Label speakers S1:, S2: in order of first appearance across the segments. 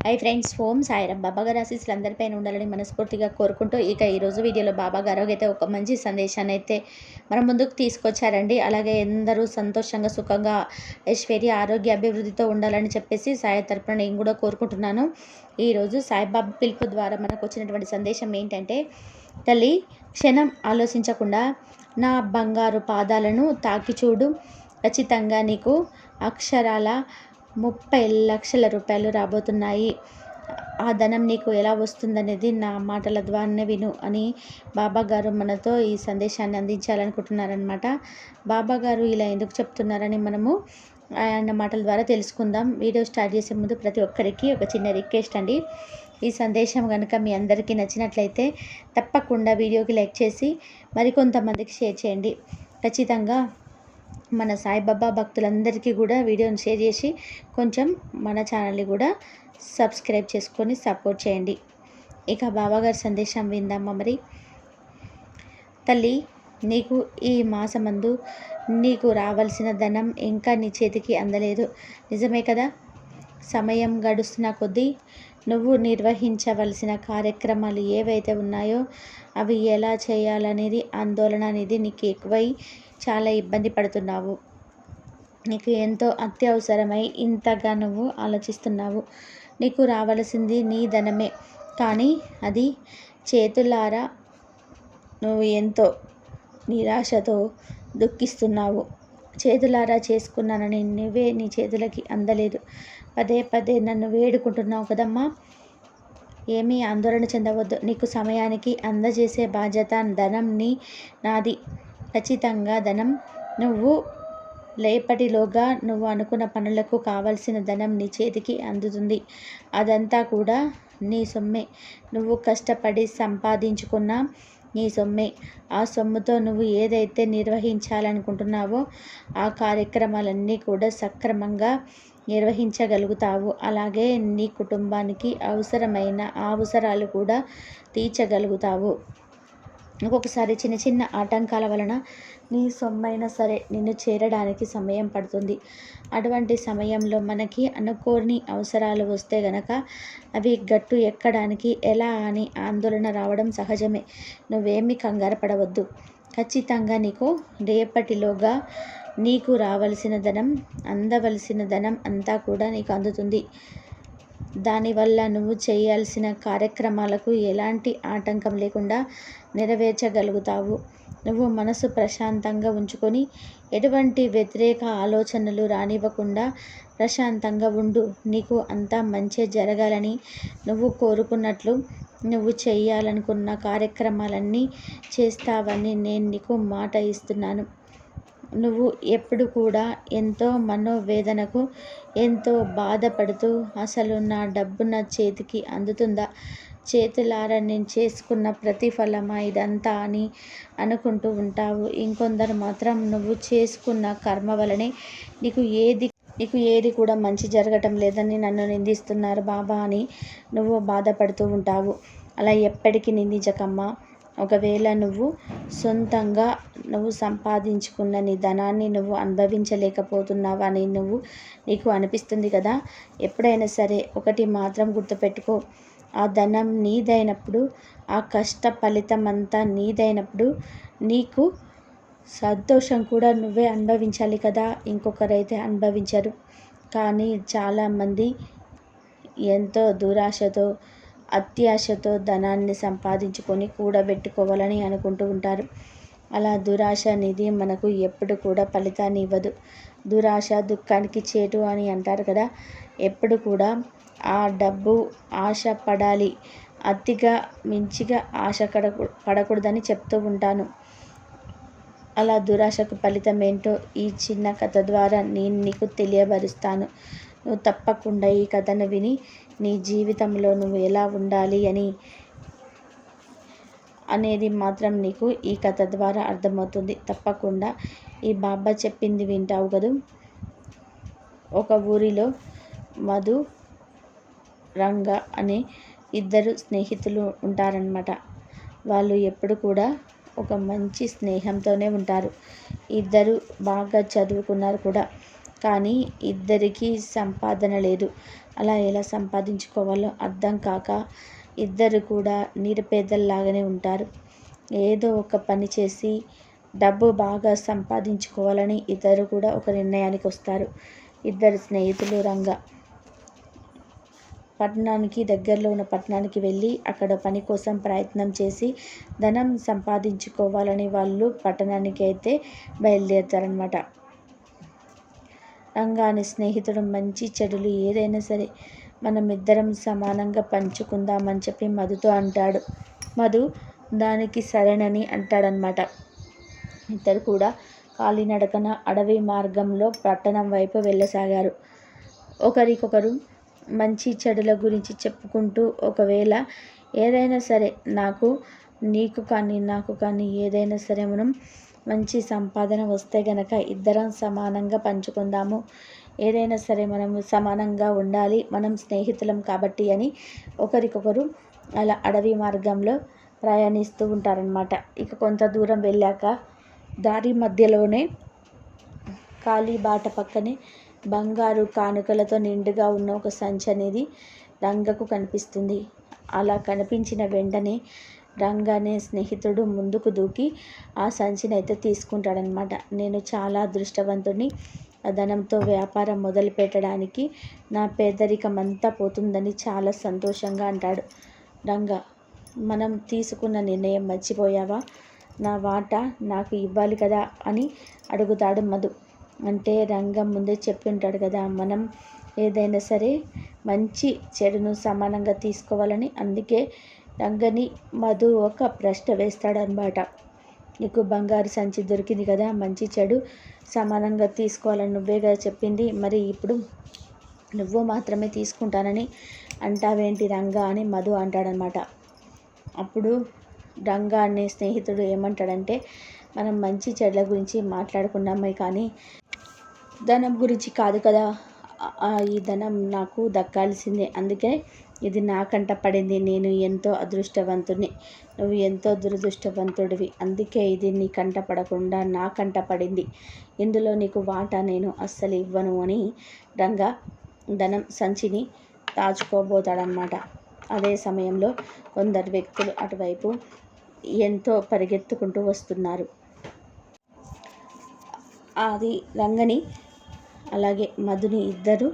S1: High friends Om Sairam Baba గారు ఆశీస్సులు అందరిపైన ఉండాలని మనస్ఫూర్తిగా కోరుకుంటూ ఇక ఈరోజు వీడియోలో బాబా గారు అయితే ఒక మంచి సందేశాన్ని అయితే మన ముందుకు తీసుకొచ్చారండి. అలాగే ఎందరూ సంతోషంగా సుఖంగా ఐశ్వర్య ఆరోగ్య అభివృద్ధితో ఉండాలని చెప్పేసి సాయి తరపున నేను కూడా కోరుకుంటున్నాను. ఈరోజు సాయిబాబా పిలుపు ద్వారా మనకు వచ్చినటువంటి సందేశం ఏంటంటే తల్లి క్షణం ఆలోచించకుండా నా బంగారు పాదాలను తాకి చూడు ఖచ్చితంగా నీకు అక్షరాల ముప్పై లక్షల రూపాయలు రాబోతున్నాయి. ఆ ధనం నీకు ఎలా వస్తుందనేది నా మాటల ద్వారానే విను అని బాబా గారు మనతో ఈ సందేశాన్ని అందించాలనుకుంటున్నారనమాట బాబా గారు ఇలా ఎందుకు చెప్తున్నారని మనము ఆయన మాటల ద్వారా తెలుసుకుందాం. వీడియో స్టార్ట్ చేసే ముందు ప్రతి ఒక్కరికి ఒక చిన్న రిక్వెస్ట్ అండి. ఈ సందేశం కనుక మీ అందరికీ నచ్చినట్లయితే తప్పకుండా వీడియోకి లైక్ చేసి మరికొంతమందికి షేర్ చేయండి. ఖచ్చితంగా మన సాయిబాబా భక్తులందరికీ కూడా వీడియోని షేర్ చేసి కొంచెం మన ఛానల్ని కూడా సబ్స్క్రైబ్ చేసుకొని సపోర్ట్ చేయండి. ఇక బాబాగారి సందేశం విందామా మరి? తల్లి నీకు ఈ మాసమందు నీకు రావాల్సిన ధనం ఇంకా నీ చేతికి అందలేదు. నిజమే కదా? సమయం గడుస్తున్న కొద్దీ నువ్వు నిర్వహించవలసిన కార్యక్రమాలు ఏవైతే ఉన్నాయో అవి ఎలా చేయాలనేది ఆందోళన అనేది నీకు ఎక్కువై చాలా ఇబ్బంది పడుతున్నావు. నీకు ఎంతో అత్యవసరమై ఇంతగా నువ్వు ఆలోచిస్తున్నావు. నీకు రావలసింది నీ ధనమే. కానీ అది చేతులారా నువ్వు ఎంతో నిరాశతో దుఃఖిస్తున్నావు. చేతులారా చేసుకున్నానని నువ్వే నీ చేతులకి అందలేదు. పదే పదే నన్ను వేడుకుంటున్నావు కదమ్మా. ఏమీ ఆందోళన చెందవద్దు. నీకు సమయానికి అందజేసే బాధ్యత ధనం నీ నాది. ఖచ్చితంగా ధనం. నువ్వు లేపటిలోగా నువ్వు అనుకున్న పనులకు కావలసిన ధనం నీ చేతికి అందుతుంది. అదంతా కూడా నీ సొమ్మే. నువ్వు కష్టపడి సంపాదించుకున్న నీ సొమ్మే. ఆ సొమ్ముతో నువ్వు ఏదైతే నిర్వహించాలనుకుంటున్నావో ఆ కార్యక్రమాలన్నీ కూడా సక్రమంగా నిర్వహించగలుగుతావు. అలాగే నీ కుటుంబానికి అవసరమైన అవసరాలు కూడా తీర్చగలుగుతావు. ఒక్కొక్కసారి చిన్న చిన్న ఆటంకాల వలన నీ సొమ్మైనా సరే నిన్ను చేరడానికి సమయం పడుతుంది. అటువంటి సమయంలో మనకి అనుకోని అవసరాలు వస్తే గనక అవి గట్టు ఎక్కడానికి ఎలా అని ఆందోళన రావడం సహజమే. నువ్వేమీ కంగారు పడవద్దు. ఖచ్చితంగా నీకు రేపటిలోగా నీకు రావలసిన ధనం అందవలసిన ధనం అంతా కూడా నీకు అందుతుంది. దానివల్ల నువ్వు చేయాల్సిన కార్యక్రమాలకు ఎలాంటి ఆటంకం లేకుండా నెరవేర్చగలుగుతావు. నువ్వు మనసు ప్రశాంతంగా ఉంచుకొని ఎటువంటి వ్యతిరేక ఆలోచనలు రానివ్వకుండా ప్రశాంతంగా ఉండు. నీకు అంతా మంచి జరగాలని నువ్వు కోరుకున్నట్లు నువ్వు చేయాలనుకున్న కార్యక్రమాలన్నీ చేస్తావని నేను నీకు మాట ఇస్తున్నాను. నువ్వు ఎప్పుడు కూడా ఎంతో మనోవేదనకు ఎంతో బాధపడుతూ అసలు నా డబ్బు నా చేతికి అందుతుందా? చేతులారా నేను చేసుకున్న ప్రతిఫలమా ఇదంతా అని అనుకుంటూ ఉంటావు. ఇంకొందరు మాత్రం నువ్వు చేసుకున్న కర్మ వలనే నీకు ఏది నీకు ఏది కూడా మంచి జరగటం లేదని నన్ను నిందిస్తున్నారు బాబా అని నువ్వు బాధపడుతూ ఉంటావు. అలా ఎప్పటికీ నిందించకమ్మా. ఒకవేళ నువ్వు సొంతంగా నువ్వు సంపాదించుకున్న నీ ధనాన్ని నువ్వు అనుభవించలేకపోతున్నావు అని నువ్వు నీకు అనిపిస్తుంది కదా? ఎప్పుడైనా సరే ఒకటి మాత్రం గుర్తుపెట్టుకో. ఆ ధనం నీదైనప్పుడు ఆ కష్ట ఫలితం అంతా నీదైనప్పుడు నీకు సంతోషం కూడా నువ్వే అనుభవించాలి కదా? ఇంకొకరైతే అనుభవించరు. కానీ చాలామంది ఎంతో దురాశతో అత్యాశతో ధనాన్ని సంపాదించుకొని కూడబెట్టుకోవాలని అనుకుంటూ ఉంటారు. అలా దురాశ అనేది మనకు ఎప్పుడు కూడా ఫలితాన్ని ఇవ్వదు. దురాశ దుఃఖానికి చేటు అని అంటారు కదా. ఎప్పుడు కూడా ఆ డబ్బు ఆశ పడాలి అతిగా మించిగా ఆశ కడకు పడకూడదని చెప్తూ ఉంటాను. అలా దురాశకు ఫలితం ఏంటో ఈ చిన్న కథ ద్వారా నేను నీకు తెలియబరుస్తాను. నువ్వు తప్పకుండా ఈ కథను విని నీ జీవితంలో నువ్వు ఎలా ఉండాలి అని అనేది మాత్రం నీకు ఈ కథ ద్వారా అర్థమవుతుంది. తప్పకుండా ఈ బాబా చెప్పింది వింటావు కదూ? ఒక ఊరిలో మధు రంగ అనే ఇద్దరు స్నేహితులు ఉంటారనమాట వాళ్ళు ఎప్పుడు కూడా ఒక మంచి స్నేహంతోనే ఉంటారు. ఇద్దరు బాగా చదువుకున్నారు కూడా. కానీ ఇద్దరికీ సంపాదన లేదు. అలా ఎలా సంపాదించుకోవాలో అర్థం కాక ఇద్దరు కూడా నిరుపేదల్లాగానే ఉంటారు. ఏదో ఒక పని చేసి డబ్బు బాగా సంపాదించుకోవాలని ఇద్దరు కూడా ఒక నిర్ణయానికి వస్తారు. ఇద్దరు స్నేహితులు రంగ. పట్టణానికి దగ్గరలో ఉన్న పట్టణానికి వెళ్ళి అక్కడ పని కోసం ప్రయత్నం చేసి ధనం సంపాదించుకోవాలని వాళ్ళు పట్టణానికి అయితే బయలుదేరుతారనమాట రంగాని స్నేహితుడు మంచి చెడులు ఏదైనా సరే మనం ఇద్దరం సమానంగా పంచుకుందామని చెప్పి మధుతో అంటాడు. మధు దానికి సరేనని అంటాడనమాట ఇద్దరు కూడా కాలినడకన అడవి మార్గంలో పట్టణం వైపు వెళ్ళసాగారు. ఒకరికొకరు మంచి చెడుల గురించి చెప్పుకుంటూ ఒకవేళ ఏదైనా సరే నాకు నీకు కానీ నాకు కానీ ఏదైనా సరే మనం మంచి సంపాదన వస్తే గనక ఇద్దరం సమానంగా పంచుకుందాము. ఏదైనా సరే మనం సమానంగా ఉండాలి మనం స్నేహితులం కాబట్టి అని ఒకరికొకరు అలా అడవి మార్గంలో ప్రయాణిస్తూ ఉంటారనమాట ఇక కొంత దూరం వెళ్ళాక దారి మధ్యలోనే ఖాళీ బాట పక్కనే బంగారు కానుకలతో నిండుగా ఉన్న ఒక సంచి అనేది రంగకు కనిపిస్తుంది. అలా కనిపించిన వెంటనే రంగ అనే స్నేహితుడు ముందుకు దూకి ఆ సంచిని అయితే తీసుకుంటాడనమాట నేను చాలా అదృష్టవంతుడిని ఆ ధనంతో వ్యాపారం మొదలు పెట్టడానికి నా పేదరికం అంతా పోతుందని చాలా సంతోషంగా అంటాడు. రంగ మనం తీసుకున్న నిర్ణయం మర్చిపోయావా? నా వాటా నాకు ఇవ్వాలి కదా అని అడుగుతాడు మధు. అంటే రంగం ముందే చెప్పి ఉంటాడు కదా మనం ఏదైనా సరే మంచి చెడును సమానంగా తీసుకోవాలని. అందుకే రంగని మధు ఒక ప్రశ్న వేస్తాడనమాట నీకు బంగారు సంచి దొరికింది కదా మంచి చెడు సమానంగా తీసుకోవాలని నువ్వే కదా చెప్పింది. మరి ఇప్పుడు నువ్వు మాత్రమే తీసుకుంటానని అంటావేంటి రంగా అని మధు అంటాడనమాట అప్పుడు రంగా అనే స్నేహితుడు ఏమంటాడంటే మనం మంచి చెడ్ల గురించి మాట్లాడుకున్నామే కానీ ధనం గురించి కాదు కదా. ఈ ధనం నాకు దక్కాల్సిందే. అందుకే ఇది నాకంట పడింది నేను ఎంతో అదృష్టవంతుని నువ్వు ఎంతో దురదృష్టవంతుడివి. అందుకే ఇది నీ కంట పడకుండా నా కంట పడింది. ఇందులో నీకు వాటా నేను అస్సలు ఇవ్వను అని రంగా ధనం సంచిని దాచుకోబోతాడనమాట అదే సమయంలో కొందరు వ్యక్తులు అటువైపు ఎంతో పరిగెత్తుకుంటూ వస్తున్నారు. అది రంగని అలాగే మధుని ఇద్దరు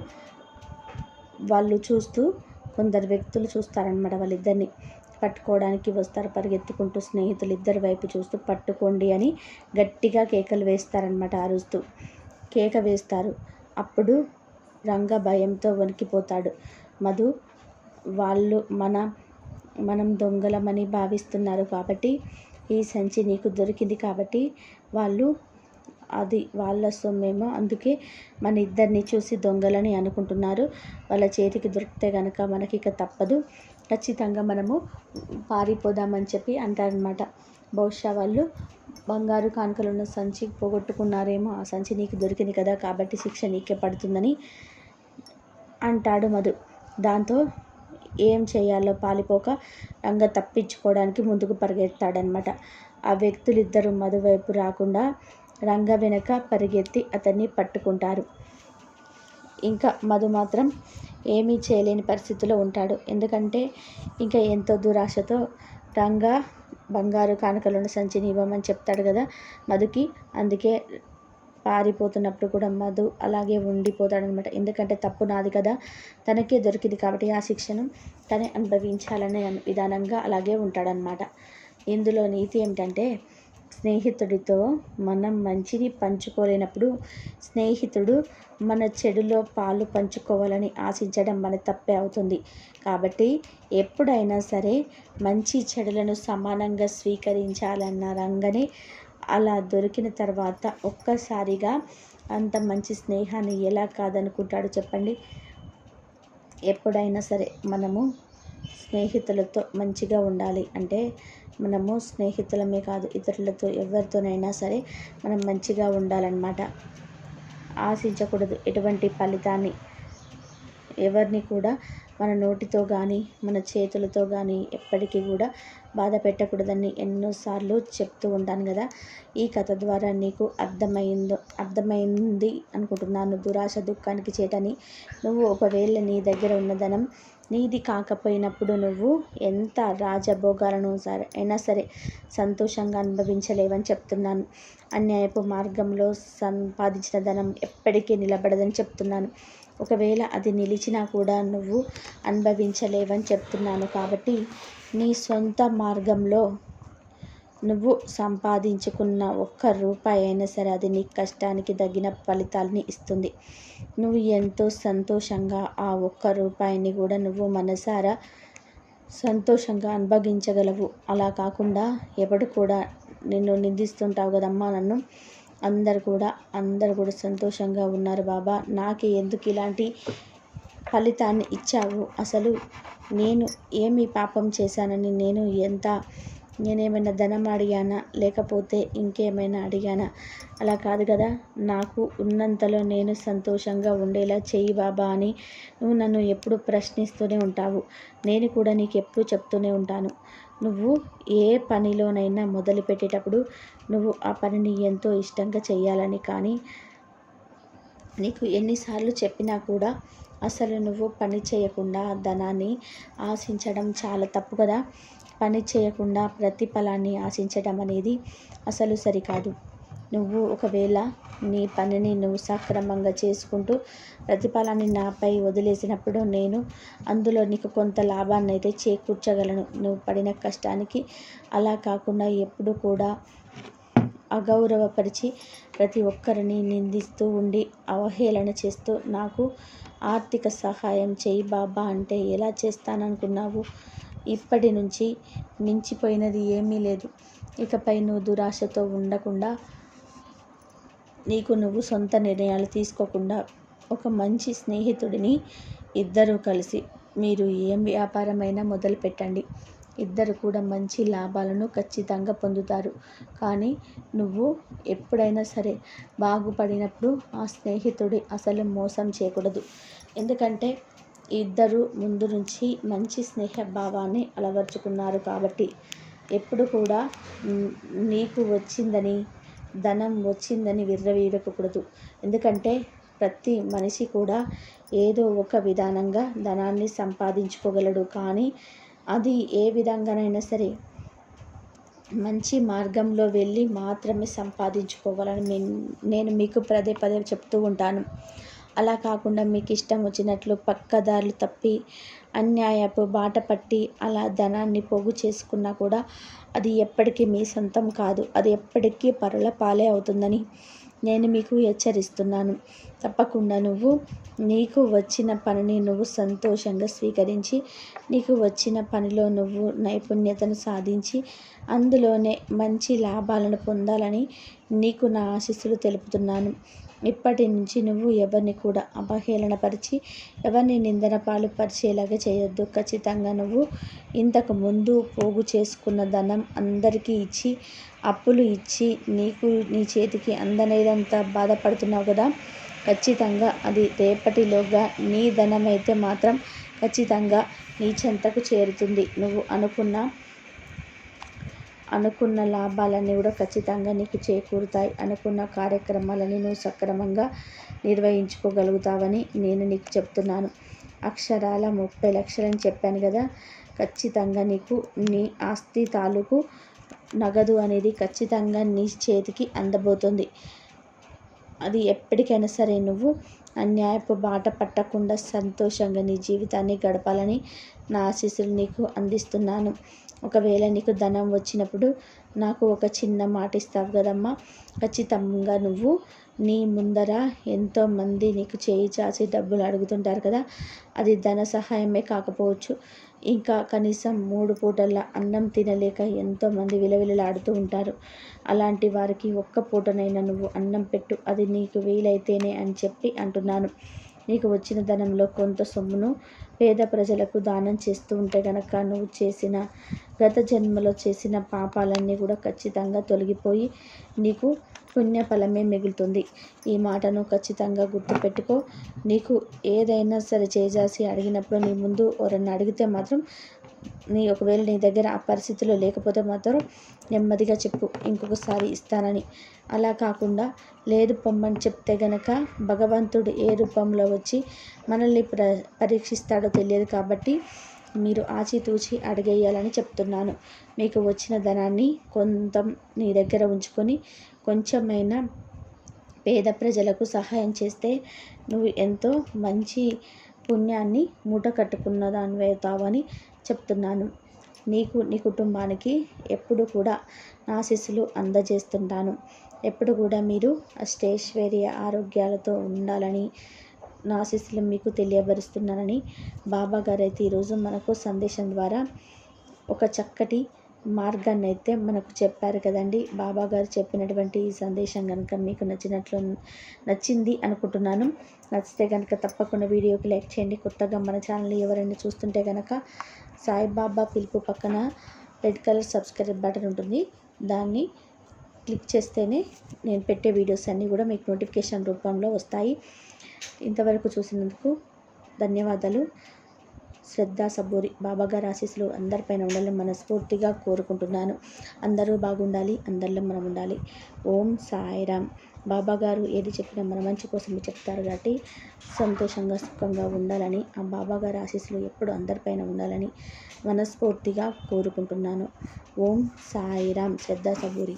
S1: వాళ్ళు చూస్తూ కొందరు వ్యక్తులు చూస్తారనమాట వాళ్ళిద్దరిని. పట్టుకోవడానికి వస్తారు పరిగెత్తుకుంటూ స్నేహితులు ఇద్దరు వైపు చూస్తూ పట్టుకోండి అని గట్టిగా కేకలు వేస్తారనమాట అరుస్తూ కేక వేస్తారు. అప్పుడు రంగ భయంతో వణికిపోతాడు. మధు వాళ్ళు మన మనం దొంగలమని భావిస్తున్నారు కాబట్టి ఈ సంచి నీకు దొరికింది కాబట్టి వాళ్ళు అది వాళ్ళ సొమ్మేమో. అందుకే మన ఇద్దరిని చూసి దొంగలని అనుకుంటున్నారు. వాళ్ళ చేతికి దొరికితే కనుక మనకి ఇక తప్పదు. ఖచ్చితంగా మనము పారిపోదామని చెప్పి అంటారనమాట బహుశా వాళ్ళు బంగారు కానుకలు ఉన్న సంచి పోగొట్టుకున్నారేమో. ఆ సంచి నీకు దొరికింది కదా కాబట్టి శిక్ష నీకే పడుతుందని అంటాడు మధు. దాంతో ఏం చేయాలో పాలిపోక రంగ తప్పించుకోవడానికి ముందుకు పరిగెత్తాడనమాట ఆ వ్యక్తులు ఇద్దరు మధు వైపు రాకుండా రంగ వెనక పరిగెత్తి అతన్ని పట్టుకుంటారు. ఇంకా మధు మాత్రం ఏమీ చేయలేని పరిస్థితిలో ఉంటాడు. ఎందుకంటే ఇంకా ఎంతో దురాశతో రంగ బంగారు కానుకలను సంచిని ఇవ్వమని చెప్తాడు కదా మధుకి. అందుకే పారిపోతున్నప్పుడు కూడా మధు అలాగే ఉండిపోతాడనమాట ఎందుకంటే తప్పు నాది కదా తనకే దొరికింది కాబట్టి ఆ శిక్షను తనే అనుభవించాలనే విధానంగా అలాగే ఉంటాడనమాట ఇందులో నీతి ఏమిటంటే స్నేహితుడితో మనం మంచిని పంచుకోలేనప్పుడు స్నేహితుడు మన చెడులో పాలు పంచుకోవాలని ఆశించడం మన తప్పే అవుతుంది. కాబట్టి ఎప్పుడైనా సరే మంచి చెడులను సమానంగా స్వీకరించాలన్న రంగని అలా దొరికిన తర్వాత ఒక్కసారిగా అంత మంచి స్నేహాన్ని ఎలా కాదనుకుంటాడు చెప్పండి. ఎప్పుడైనా సరే మనము స్నేహితులతో మంచిగా ఉండాలి అంటే మనము స్నేహితులమే కాదు ఇతరులతో ఎవరితోనైనా సరే మనం మంచిగా ఉండాలన్నమాట. ఆశించకూడదు ఎటువంటి ఫలితాన్ని. ఎవరిని కూడా మన నోటితో కానీ మన చేతులతో కానీ ఎప్పటికీ కూడా బాధ పెట్టకూడదని ఎన్నోసార్లు చెప్తూ ఉంటాను కదా. ఈ కథ ద్వారా నీకు అర్థమైందో అర్థమైంది అనుకుంటున్నాను. దురాశ దుఃఖానికి చేటని నువ్వు ఒకవేళ నీ దగ్గర ఉన్న ధనం నీది కాకపోయినప్పుడు నువ్వు ఎంత రాజభోగాలను సరే అయినా సరే సంతోషంగా అనుభవించలేవని చెప్తున్నాను. అన్యాయపు మార్గంలో సంపాదించిన ధనం ఎప్పటికీ నిలబడదని చెప్తున్నాను. ఒకవేళ అది నిలిచినా కూడా నువ్వు అనుభవించలేవని చెప్తున్నాను కాబట్టి నీ సొంత మార్గంలో నువ్వు సంపాదించుకున్న ఒక్క రూపాయి అయినా సరే అది నీ కష్టానికి తగిన ఫలితాలని ఇస్తుంది. నువ్వు ఎంతో సంతోషంగా ఆ ఒక్క రూపాయిని కూడా నువ్వు మనసారా సంతోషంగా అనుభవించగలవు. అలా కాకుండా ఎవడు కూడా నిన్ను నిందిస్తుంటావు కదమ్మా నన్ను. అందరు కూడా అందరు కూడా సంతోషంగా ఉన్నారు బాబా. నాకు ఎందుకు ఇలాంటి ఫలితాన్ని ఇచ్చావు? అసలు నేను ఏమి పాపం చేశానని నేను ఎంత నేనేమైనా ధనం అడిగానా? లేకపోతే ఇంకేమైనా అడిగానా? అలా కాదు కదా. నాకు ఉన్నంతలో నేను సంతోషంగా ఉండేలా చెయ్యి బాబా అని నువ్వు నన్ను ఎప్పుడు ప్రశ్నిస్తూనే ఉంటావు. నేను కూడా నీకు ఎప్పుడు చెప్తూనే ఉంటాను. నువ్వు ఏ పనిలోనైనా మొదలుపెట్టేటప్పుడు నువ్వు ఆ పనిని ఎంతో ఇష్టంగా చేయాలని కానీ నీకు ఎన్నిసార్లు చెప్పినా కూడా అసలు నువ్వు పని చేయకుండా ధనాన్ని ఆశించడం చాలా తప్పు కదా. పని చేయకుండా ప్రతిఫలాన్ని ఆశించడం అనేది అసలు సరికాదు. నువ్వు ఒకవేళ నీ పనిని నువ్వు సక్రమంగా చేసుకుంటూ ప్రతిఫలాన్ని నాపై వదిలేసినప్పుడు నేను అందులో నీకు కొంత లాభాన్ని అయితే చేకూర్చగలను. నువ్వు పడిన కష్టానికి అలా కాకుండా ఎప్పుడు కూడా అగౌరవపరిచి ప్రతి ఒక్కరిని నిందిస్తూ ఉండి అవహేళన చేస్తూ నాకు ఆర్థిక సహాయం చేయి బాబా అంటే ఎలా చేస్తాననుకున్నావు? ఇప్పటి నుంచి మించిపోయినది ఏమీ లేదు. ఇకపై నువ్వు దురాశతో ఉండకుండా నీకు నువ్వు సొంత నిర్ణయాలు తీసుకోకుండా ఒక మంచి స్నేహితుడిని ఇద్దరూ కలిసి మీరు ఏం వ్యాపారమైనా మొదలు పెట్టండి ఇద్దరు కూడా మంచి లాభాలను ఖచ్చితంగా పొందుతారు. కానీ నువ్వు ఎప్పుడైనా సరే బాగుపడినప్పుడు ఆ స్నేహితుడి అసలు మోసం చేయకూడదు. ఎందుకంటే ఇద్దరు ముందు నుంచి మంచి స్నేహ భావాన్ని అలవర్చుకున్నారు కాబట్టి. ఎప్పుడు కూడా నీకు వచ్చిందని ధనం వచ్చిందని విర్రవీడకూడదు ఎందుకంటే ప్రతి మనిషి కూడా ఏదో ఒక విధానంగా ధనాన్ని సంపాదించుకోగలడు. కానీ అది ఏ విధంగానైనా సరే మంచి మార్గంలో వెళ్ళి మాత్రమే సంపాదించుకోవాలని నేను మీకు పదే పదే చెప్తూ ఉంటాను. అలా కాకుండా మీకు ఇష్టం వచ్చినట్లు పక్కదారులు తప్పి అన్యాయపు బాట పట్టి అలా ధనాన్ని పోగు చేసుకున్నా కూడా అది ఎప్పటికీ మీ సొంతం కాదు. అది ఎప్పటికీ పరుల పాలే అవుతుందని నేను మీకు హెచ్చరిస్తున్నాను. తప్పకుండా నువ్వు నీకు వచ్చిన పనిని నువ్వు సంతోషంగా స్వీకరించి నీకు వచ్చిన పనిలో నువ్వు నైపుణ్యతను సాధించి అందులోనే మంచి లాభాలను పొందాలని నీకు నా ఆశీస్సులు తెలుపుతున్నాను. ఇప్పటి నుంచి నువ్వు ఎవరిని కూడా అవహేళనపరిచి ఎవరిని నిందన పాలు పరిచేలాగా చేయొద్దు. ఖచ్చితంగా నువ్వు ఇంతకు ముందు పోగు చేసుకున్న ధనం అందరికీ ఇచ్చి అప్పులు ఇచ్చి నీకు నీ చేతికి అందనేదంతా బాధపడుతున్నావు కదా? ఖచ్చితంగా అది రేపటిలోగా నీ ధనం అయితే మాత్రం ఖచ్చితంగా నీ చెంతకు చేరుతుంది. నువ్వు అనుకున్న అనుకున్న లాభాలన్నీ కూడా ఖచ్చితంగా నీకు చేకూరుతాయి. అనుకున్న కార్యక్రమాలని నువ్వు సక్రమంగా నిర్వహించుకోగలుగుతావని నేను నీకు చెప్తున్నాను. అక్షరాల ముప్పై లక్షలని చెప్పాను కదా ఖచ్చితంగా నీకు నీ ఆస్తి తాలూకు నగదు అనేది ఖచ్చితంగా నీ చేతికి అందబోతుంది. అది ఎప్పటికైనా సరే నువ్వు అన్యాయపు బాట పట్టకుండా సంతోషంగా నీ జీవితాన్ని గడపాలని నా ఆశీస్సులు నీకు అందిస్తున్నాను. ఒకవేళ నీకు ధనం వచ్చినప్పుడు నాకు ఒక చిన్న మాట ఇస్తావు కదమ్మా. ఖచ్చితంగా నువ్వు నీ ముందర ఎంతోమంది నీకు చేయి చాచి డబ్బులు అడుగుతుంటారు కదా. అది ధన సహాయమే కాకపోవచ్చు. ఇంకా కనీసం మూడు పూటల అన్నం తినలేక ఎంతోమంది విలవిలలాడుతూ ఉంటారు. అలాంటి వారికి ఒక్క పూటనైనా నువ్వు అన్నం పెట్టు. అది నీకు వీలైతేనే అని చెప్పి అంటున్నాను. నీకు వచ్చిన ధనంలో కొంత సొమ్మును పేద ప్రజలకు దానం చేస్తూ ఉంటే కనుక నువ్వు చేసిన గత జన్మలో చేసిన పాపాలన్నీ కూడా ఖచ్చితంగా తొలగిపోయి నీకు పుణ్యఫలమే మిగులుతుంది. ఈ మాటను ఖచ్చితంగా గుర్తుపెట్టుకో. నీకు ఏదైనా సరే చేజాసి అడిగినప్పుడు నీ ముందు ఎవరన్నా అడిగితే మాత్రం నీ ఒకవేళ నీ దగ్గర ఆ పరిస్థితిలో లేకపోతే మాత్రం నెమ్మదిగా చెప్పు ఇంకొకసారి ఇస్తానని. అలా కాకుండా లేదు పొమ్మని చెప్తే గనక భగవంతుడు ఏ రూపంలో వచ్చి మనల్ని ప్ర పరీక్షిస్తాడో తెలియదు కాబట్టి మీరు ఆచితూచి అడిగేయాలని చెప్తున్నాను. మీకు వచ్చిన ధనాన్ని కొంత నీ దగ్గర ఉంచుకొని కొంచెమైనా పేద ప్రజలకు సహాయం చేస్తే నువ్వు ఎంతో మంచి పుణ్యాన్ని మూట కట్టుకున్న దానివైతావని అవుతావని చెప్తున్నాను. నీకు నీ కుటుంబానికి ఎప్పుడు కూడా నా ఆశీస్సులు అందజేస్తుంటాను. ఎప్పుడు కూడా మీరు అష్టైశ్వర్య ఆరోగ్యాలతో ఉండాలని నా ఆశీస్సులు మీకు తెలియబరుస్తున్నానని బాబా గారు అయితే ఈరోజు మనకు సందేశం ద్వారా ఒక చక్కటి మార్గాన్ని అయితే మనకు చెప్పారు కదండి. బాబా గారు చెప్పినటువంటి ఈ సందేశం కనుక మీకు నచ్చినట్లు నచ్చింది అనుకుంటున్నాను. నచ్చితే కనుక తప్పకుండా వీడియోకి లైక్ చేయండి. కొత్తగా మన ఛానల్ ఎవరైనా చూస్తుంటే కనుక సాయిబాబా పిలుపు పక్కన రెడ్ కలర్ సబ్స్క్రైబ్ బటన్ ఉంటుంది. దాన్ని క్లిక్ చేస్తేనే నేను పెట్టే వీడియోస్ అన్నీ కూడా మీకు నోటిఫికేషన్ రూపంలో వస్తాయి. ఇంతవరకు చూసినందుకు ధన్యవాదాలు. శ్రద్ధ సబ్బూరి బాబాగారి ఆశీస్సులు అందరిపైన ఉండాలని మనస్ఫూర్తిగా కోరుకుంటున్నాను. అందరూ బాగుండాలి అందరిలో మనం ఉండాలి. ఓం సాయిరామ్. బాబాగారు ఏది చెప్పినా మన మంచి కోసం చెప్తారు కాబట్టి సంతోషంగా సుఖంగా ఉండాలని ఆ బాబాగారి ఆశీస్సులు ఎప్పుడు అందరిపైన ఉండాలని మనస్ఫూర్తిగా కోరుకుంటున్నాను. ఓం సాయిరామ్. శ్రద్ధా సబూరి